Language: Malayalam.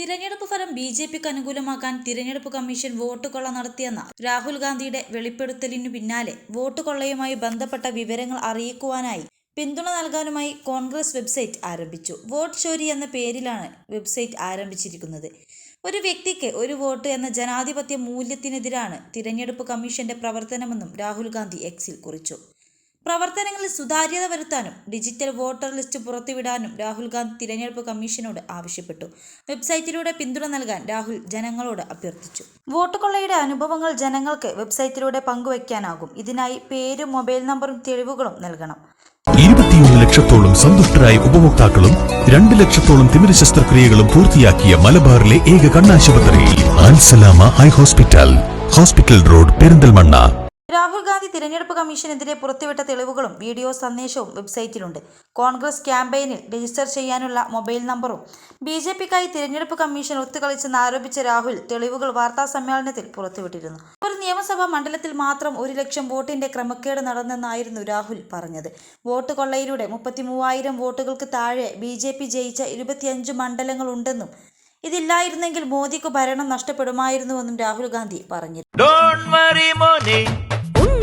തിരഞ്ഞെടുപ്പ് ഫലം ബി ജെ പിക്ക് അനുകൂലമാക്കാൻ തിരഞ്ഞെടുപ്പ് കമ്മീഷൻ വോട്ട് കൊള്ള നടത്തിയെന്ന രാഹുൽ ഗാന്ധിയുടെ വെളിപ്പെടുത്തലിനു പിന്നാലെ വോട്ട് കൊള്ളയുമായി ബന്ധപ്പെട്ട വിവരങ്ങൾ അറിയിക്കുവാനായി പിന്തുണ നൽകാനുമായി കോൺഗ്രസ് വെബ്സൈറ്റ് ആരംഭിച്ചു. വോട്ട് ചോരി എന്ന പേരിലാണ് വെബ്സൈറ്റ് ആരംഭിച്ചിരിക്കുന്നത്. ഒരു വ്യക്തിക്ക് ഒരു വോട്ട് എന്ന ജനാധിപത്യ മൂല്യത്തിനെതിരാണ് തിരഞ്ഞെടുപ്പ് കമ്മീഷന്റെ പ്രവർത്തനമെന്നും രാഹുൽ ഗാന്ധി എക്സിൽ കുറിച്ചു. പ്രവർത്തനങ്ങളിൽ സുതാര്യത വരുത്താനും ഡിജിറ്റൽ വോട്ടർ ലിസ്റ്റ് പുറത്തുവിടാനും രാഹുൽ ഗാന്ധി തിരഞ്ഞെടുപ്പ് കമ്മീഷനോട് ആവശ്യപ്പെട്ടു. വെബ്സൈറ്റിലൂടെ പിന്തുണ നൽകാൻ രാഹുൽ ജനങ്ങളോട് അഭ്യർത്ഥിച്ചു. വോട്ട് കൊള്ളയുടെ അനുഭവങ്ങൾ ജനങ്ങൾക്ക് വെബ്സൈറ്റിലൂടെ പങ്കുവയ്ക്കാനാകും. ഇതിനായി പേരും മൊബൈൽ നമ്പറും തെളിവുകളും നൽകണം. ഇരുപത്തിയൊന്ന് ലക്ഷത്തോളം സന്തുഷ്ടരായ ഉപഭോക്താക്കളും രണ്ട് ലക്ഷത്തോളം തിമിര ശസ്ത്രക്രിയകളും പൂർത്തിയാക്കിയ മലബാറിലെ ഏക കണ്ണാശുപത്രി eye hospital. Hospital road Perinthalmanna. Rahul Gandhi തിരഞ്ഞെടുപ്പ് കമ്മീഷനെതിരെ പുറത്തുവിട്ട തെളിവുകളും വീഡിയോ സന്ദേശവും വെബ്സൈറ്റിലുണ്ട്. കോൺഗ്രസ് ക്യാമ്പയിനിൽ രജിസ്റ്റർ ചെയ്യാനുള്ള മൊബൈൽ നമ്പറും ബി ജെ പിക്കായി തിരഞ്ഞെടുപ്പ് കമ്മീഷൻ ഒത്തുകളിച്ചെന്ന് ആരോപിച്ച രാഹുൽ തെളിവുകൾ വാർത്താ സമ്മേളനത്തിൽ പുറത്തുവിട്ടിരുന്നു. ഒരു നിയമസഭാ മണ്ഡലത്തിൽ മാത്രം ഒരു ലക്ഷം വോട്ടിന്റെ ക്രമക്കേട് നടന്നെന്നായിരുന്നു രാഹുൽ പറഞ്ഞത്. വോട്ട് കൊള്ളയിലൂടെ മുപ്പത്തി മൂവായിരം വോട്ടുകൾക്ക് താഴെ ബി ജെ പി ജയിച്ച ഇരുപത്തിയഞ്ച് മണ്ഡലങ്ങളുണ്ടെന്നും ഇതില്ലായിരുന്നെങ്കിൽ മോദിക്ക് ഭരണം നഷ്ടപ്പെടുമായിരുന്നുവെന്നും രാഹുൽ ഗാന്ധി പറഞ്ഞു.